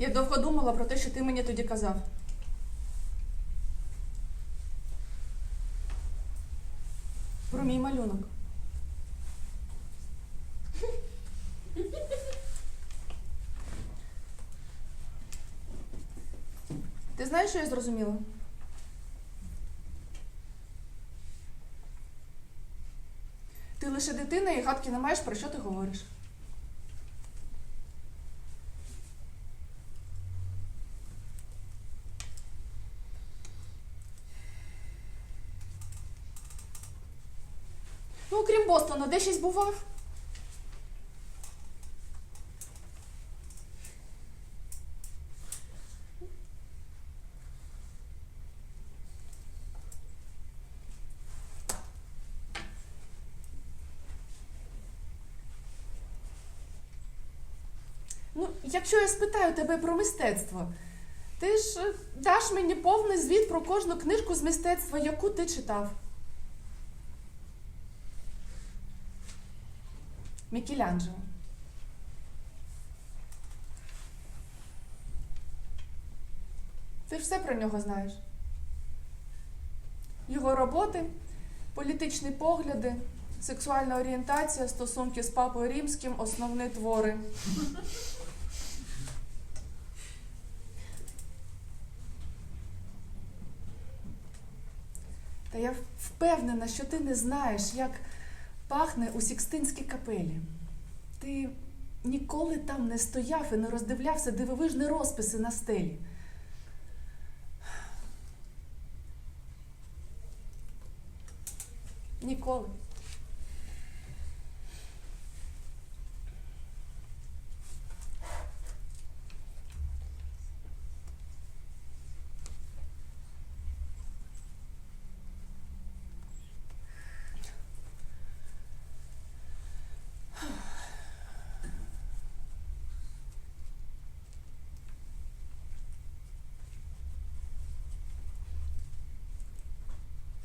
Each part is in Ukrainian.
Я довго думала про те, що ти мені тоді казав. Про мій малюнок. Ти знаєш, що я зрозуміла? Ти лише дитина і гадки не маєш, про що ти говориш. Ну, окрім Бостона, де щось бував? Ну, якщо я спитаю тебе про мистецтво, ти ж е, даш мені повний звіт про кожну книжку з мистецтва, яку ти читав. Мікеланджело. Ти все про нього знаєш. Його роботи, політичні погляди, сексуальна орієнтація, стосунки з папою римським, основні твори. Та я впевнена, що ти не знаєш, як пахне у Сікстинській капелі. Ти ніколи там не стояв і не роздивлявся дивовижні розписи на стелі. Ніколи.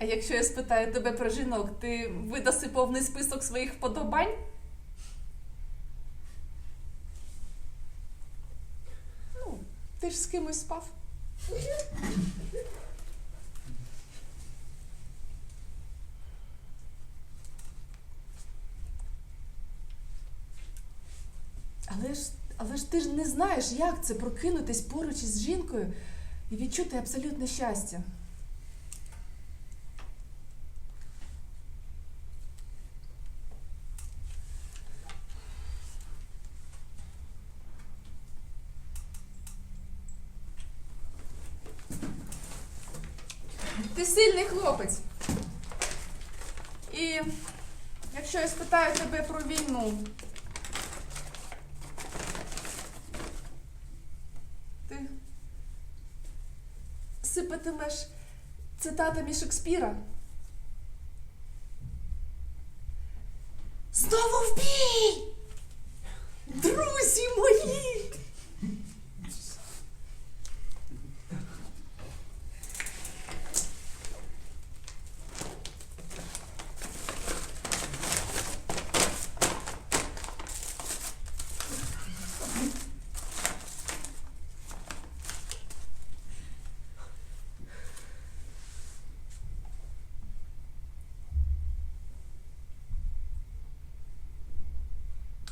Якщо я спитаю тебе про жінок, ти видаси повний список своїх вподобань? Ну, ти ж з кимось спав. Але ж, але ж ти ж не знаєш, як це прокинутись поруч із жінкою і відчути абсолютне щастя. Ти сильний хлопець. І якщо я спитаю тебе про війну, ти сипатимеш цитатами Шекспіра.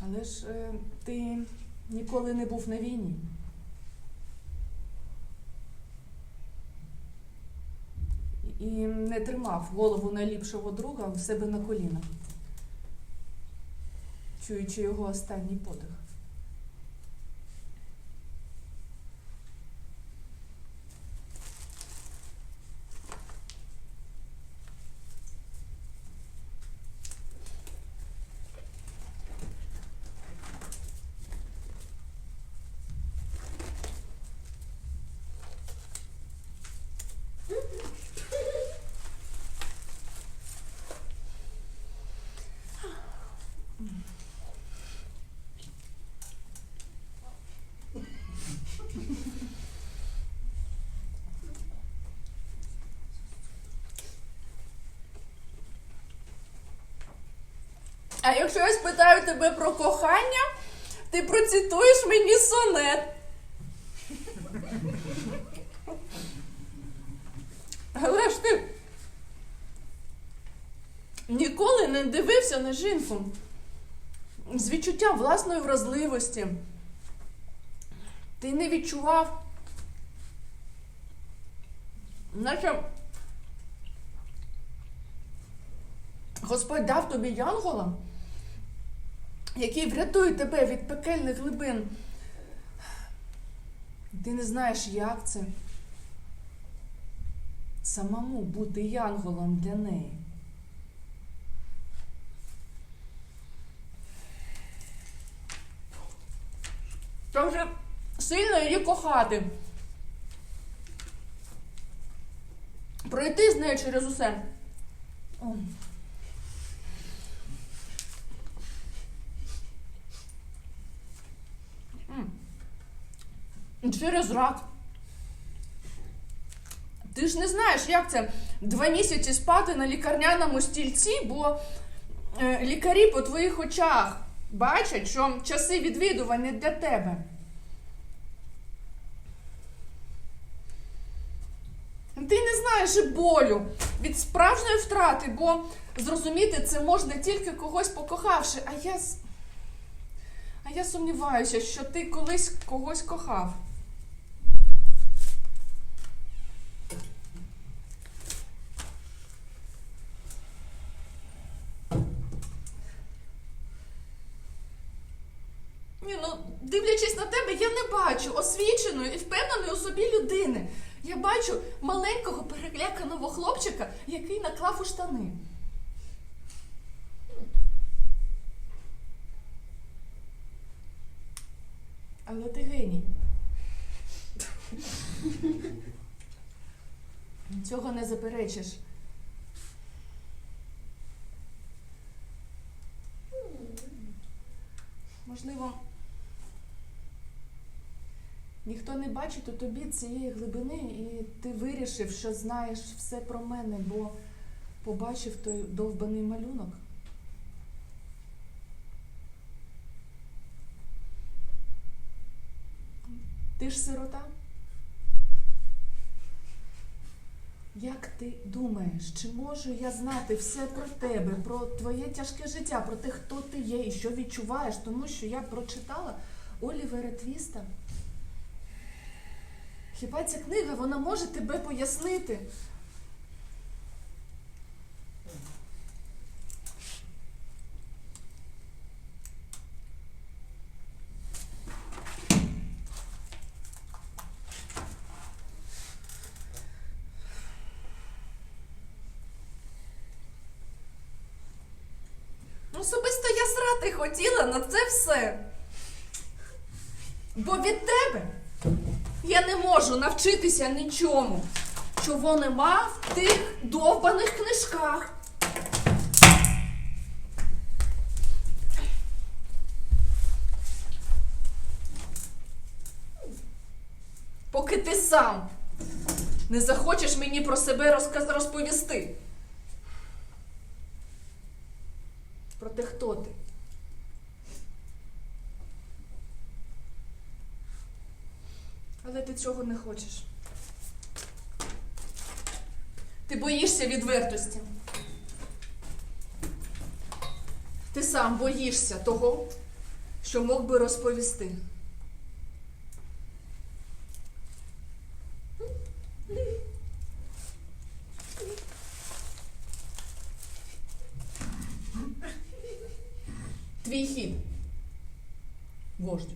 Але ж е, ти ніколи не був на війні. І не тримав голову найліпшого друга у себе на колінах, чуючи його останній подих. А якщо я спитаю тебе про кохання, ти процитуєш мені сонет. Але ж ти ніколи не дивився на жінку з відчуттям власної вразливості. Ти не відчував, наче Господь дав тобі янгола який врятує тебе від пекельних глибин. Ти не знаєш, як це самому бути янголом для неї. Та вже сильно її кохати. Пройти з нею через усе. Через рак. Ти ж не знаєш, як це два місяці спати на лікарняному стільці, бо е, лікарі по твоїх очах бачать, що часи відвідувань не для тебе. Ти не знаєш і болю від справжньої втрати, бо зрозуміти це можна тільки когось покохавши. А я, а я сумніваюся, що ти колись когось кохав. Ні, ну, дивлячись на тебе, я не бачу освіченої і впевненої у собі людини. Я бачу маленького переляканого хлопчика, який наклав у штани. Але ти геній. Цього не заперечиш. Можливо, ніхто не бачить у тобі цієї глибини, і ти вирішив, що знаєш все про мене, бо побачив той довбаний малюнок. Ти ж сирота? Як ти думаєш, чи можу я знати все про тебе, про твоє тяжке життя, про те, хто ти є і що відчуваєш, тому що я прочитала Олівера Твіста? Хіба ця книга вона може тебе пояснити? Ну, Особисто я срати хотіла на це все. Бо від тебе я не можу навчитися нічому, чого нема в тих довбаних книжках. Поки ти сам не захочеш мені про себе розказ розповісти. Про те, хто ти. Але ти цього не хочеш. Ти боїшся відвертості. Ти сам боїшся того, що мог би розповісти. Твій хід. Вождь.